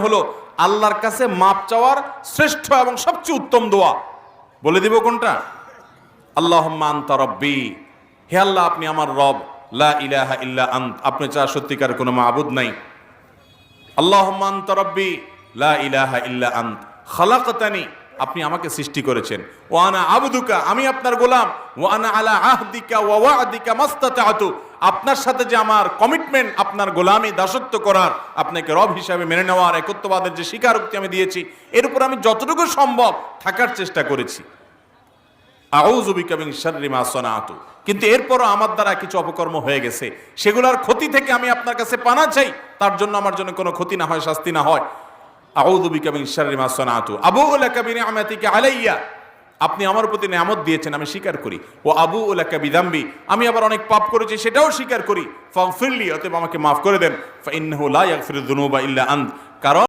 হলো আল্লাহর কাছে মাপ চাওয়ার শ্রেষ্ঠ এবং সবচেয়ে উত্তম দোয়া। বলে দিব কোনটা? আল্লাহ আন্তা রব্বি। হে আল্লাহ, আপনি আমার রব। লা ইলাহা ইল্লা আন্ত। আপনি চা সত্যিকার কোনো মাবুদ নাই। আল্লাহ আন্তা রব্বি। লা ইলাহা ইল্লা আন্ত। খালাকতানি। আপনি আমাকে সৃষ্টি করেছেন। ও আনা আবদুকা, আমি আপনার গোলাম। ও আনা আলা আহদিকা ওয়া ওয়াদিকা মাস্তাতাতু আপনার সাথে যে আমার কমিটমেন্ট আপনার গোলামি, দাসত্ব করার, আপনাকে রব হিসাবে মেনে নেওয়ার, একত্ববাদের যে স্বীকারোক্তি আমি দিয়েছি, এর উপর আমি যতটুকু সম্ভব থাকার চেষ্টা করেছি। আউজুবিকা মিন শাররি মা সানাতু কিন্তু এরপরও আমার দ্বারা কিছু অপকর্ম হয়ে গেছে। সেগুলোর ক্ষতি থেকে আমি আপনার কাছে পানা চাই, তার জন্য আমার জন্য কোনো ক্ষতি না হয়, শাস্তি না হয়। আবু আলাইয়া। আপনি আমার প্রতি নামত দিয়েছেন, আমি স্বীকার করি। ও আবু লাকা বিদাম্বি আমি আবার অনেক পাপ করেছি, সেটাও স্বীকার করি। ফিরলি অতএব আমাকে মাফ করে দেন। ইল্লা আন্দ কারণ